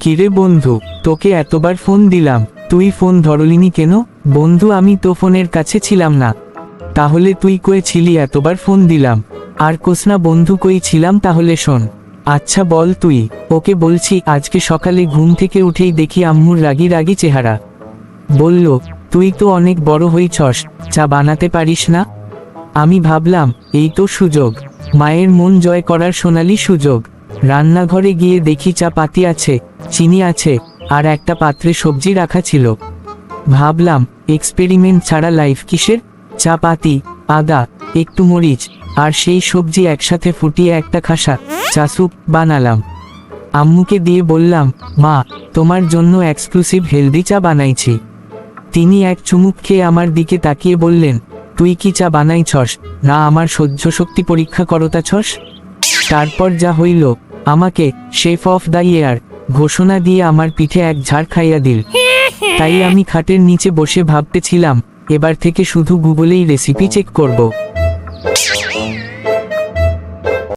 কিরে বন্ধু, তোকে এতবার ফোন দিলাম, তুই ফোন ধরলিনি কেন? বন্ধু, আমি তো ফোনের কাছে ছিলাম না। তাহলে তুই কয়ে ছিলি, এতবার ফোন দিলাম। আর কোস না বন্ধু কই ছিলাম, তাহলে শোন। আচ্ছা বল তুই, ওকে বলছি, আজকে সকালে ঘুম থেকে উঠেই দেখি আম্মুর রাগি রাগি চেহারা। বলল, তুই তো অনেক বড় হইছস চা বানাতে পারিস না? আমি ভাবলাম, এই তো সুযোগ। মায়ের মন জয় করার সোনালি সুযোগ। রান্নাঘরে গিয়ে দেখি চা পাতি আছে, চিনি আছে, আর একটা পাত্রে সবজি রাখা ছিল। ভাবলাম এক্সপেরিমেন্ট ছাড়া লাইফ কিসের? চা পাতি, আদা, একটু মরিচ, আর সেই সবজি একসাথে ফুটিয়ে একটা খাসা, চা স্যুপ বানালাম। আম্মুকে দিয়ে বললাম, মা, তোমার জন্য এক্সক্লুসিভ হেলদি চা বানাইছি। তিনি এক চুমুক খেয়ে আমার দিকে তাকিয়ে বললেন, তুই কি চা বানাইছস? না, আমার সহ্য শক্তি পরীক্ষা করতাছস তারপর যা হইল, আমাকে শেফ অফ দ্য ইয়ার ঘোষণা দিয়ে আমার পিঠে এক ঝাড় খাইয়া দিল। তাই আমি খাটের নিচে বসে ভাবতেছিলাম, এবার থেকে শুধু গুগলেই রেসিপি চেক করব।